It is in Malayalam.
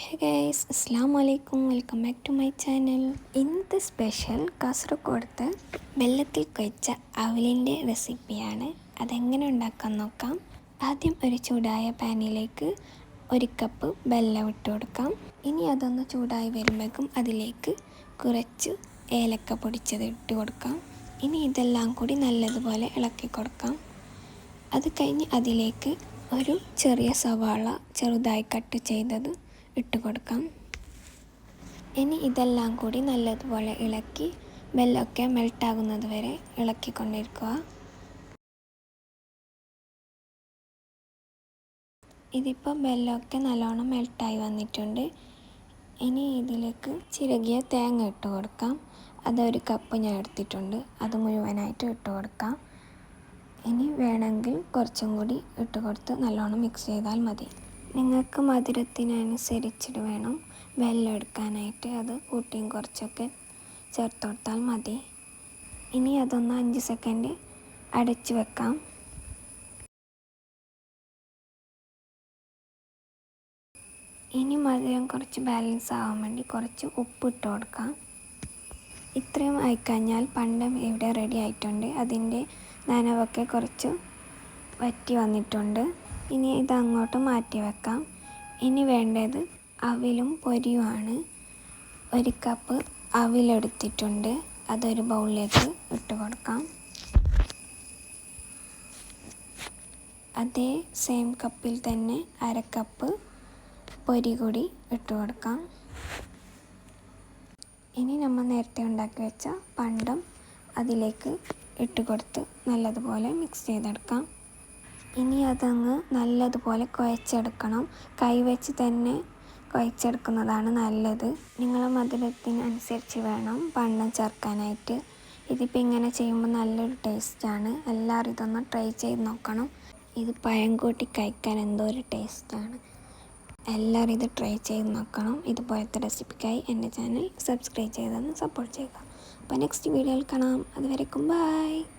ഹേ ഗൈസ് അസ്സാം വലൈക്കും welcome back to my channel ഇന്നത്തെ സ്പെഷ്യൽ കാസർഗോഡത്തെ വെള്ളത്തിൽ കുഴച്ച അവലിന്റെ റെസിപ്പിയാണ് അതെങ്ങനെ ഉണ്ടാക്കാൻ നോക്കാം? ആദ്യം ഒരു ചൂടായ പാനിലേക്ക് ഒരു കപ്പ് വെള്ളം ഇട്ട് കൊടുക്കാം. ഇനി അതൊന്ന് ചൂടായി വരുമ്പോഴേക്കും അതിലേക്ക് കുറച്ച് ഏലക്ക പൊടിച്ചത് ഇട്ട് കൊടുക്കാം. ഇനി ഇതെല്ലാം കൂടി നല്ലതുപോലെ ഇളക്കി കൊടുക്കാം. അത് കഴിഞ്ഞ് അതിലേക്ക് ഒരു ചെറിയ സവാള ചെറുതായി കട്ട് ചെയ്തത് ഇട്ട് കൊടുക്കാം. ഇനി ഇതെല്ലാം കൂടി നല്ലതുപോലെ ഇളക്കി ബെല്ലൊക്കെ മെൽട്ടാകുന്നത് വരെ ഇളക്കിക്കൊണ്ടിരിക്കുക. ഇതിപ്പോൾ ബെല്ലൊക്കെ നല്ലോണം മെൽട്ടായി വന്നിട്ടുണ്ട്. ഇനി ഇതിലേക്ക് ചിരകിയ തേങ്ങ ഇട്ട് കൊടുക്കാം. അതൊരു കപ്പ് ഞാൻ എടുത്തിട്ടുണ്ട്. അത് മുഴുവനായിട്ട് ഇട്ട് കൊടുക്കാം. ഇനി വേണമെങ്കിൽ കുറച്ചും കൂടി ഇട്ട് കൊടുത്ത് നല്ലോണം മിക്സ് ചെയ്താൽ മതി. നിങ്ങൾക്ക് മധുരത്തിനനുസരിച്ചിട്ട് വേണം വെള്ളം എടുക്കാനായിട്ട്. അത് കൂട്ടിയും കുറച്ചൊക്കെ ചേർത്ത് കൊടുത്താൽ മതി. ഇനി അതൊന്ന് അഞ്ച് സെക്കൻഡ് അടച്ചു വെക്കാം. ഇനി മധുരം കുറച്ച് ബാലൻസ് ആവാൻ വേണ്ടി കുറച്ച് ഉപ്പ് ഇട്ട് കൊടുക്കാം. ഇത്രയും ആയിക്കഴിഞ്ഞാൽ പണ്ടം ഇവിടെ റെഡി ആയിട്ടുണ്ട്. അതിന്റെ നനവൊക്കെ കുറച്ച് വറ്റി വന്നിട്ടുണ്ട്. ഇനി ഇത് അങ്ങോട്ട് മാറ്റി വെക്കാം. ഇനി വേണ്ടത് അവിലും പൊരിയുമാണ് ഒരു കപ്പ് അവിലെടുത്തിട്ടുണ്ട്. അതൊരു ബൗളിലേക്ക് ഇട്ട് കൊടുക്കാം. അതേ സെയിം കപ്പിൽ തന്നെ അര കപ്പ് പൊരി കൂടി ഇട്ട് കൊടുക്കാം. ഇനി നമ്മൾ നേരത്തെ ഉണ്ടാക്കി വെച്ച പണ്ടം അതിലേക്ക് ഇട്ട് കൊടുത്ത് നല്ലതുപോലെ മിക്സ് ചെയ്തെടുക്കാം. ഇനി അതങ്ങ് നല്ലതുപോലെ കുഴച്ചെടുക്കണം. കൈവച്ച് തന്നെ കുഴച്ചെടുക്കുന്നതാണ് നല്ലത്. നിങ്ങളെ മധുരത്തിനനുസരിച്ച് വേണം പണ്ടം ചേർക്കാനായിട്ട്. ഇതിപ്പോൾ ഇങ്ങനെ ചെയ്യുമ്പോൾ നല്ലൊരു ടേസ്റ്റാണ്. എല്ലാവരും ഇതൊന്ന് ട്രൈ ചെയ്ത് നോക്കണം. ഇത് പഴം കൂട്ടി കഴിക്കാൻ എന്തോ ഒരു ടേസ്റ്റാണ്. എല്ലാവരും ഇത് ട്രൈ ചെയ്ത് നോക്കണം. ഇതുപോലത്തെ റെസിപ്പിക്കായി എന്റെ ചാനൽ സബ്സ്ക്രൈബ് ചെയ്തൊന്ന് സപ്പോർട്ട് ചെയ്യുക. അപ്പോൾ നെക്സ്റ്റ് വീഡിയോയിൽ കാണാം. അതുവരെക്കും ബൈ.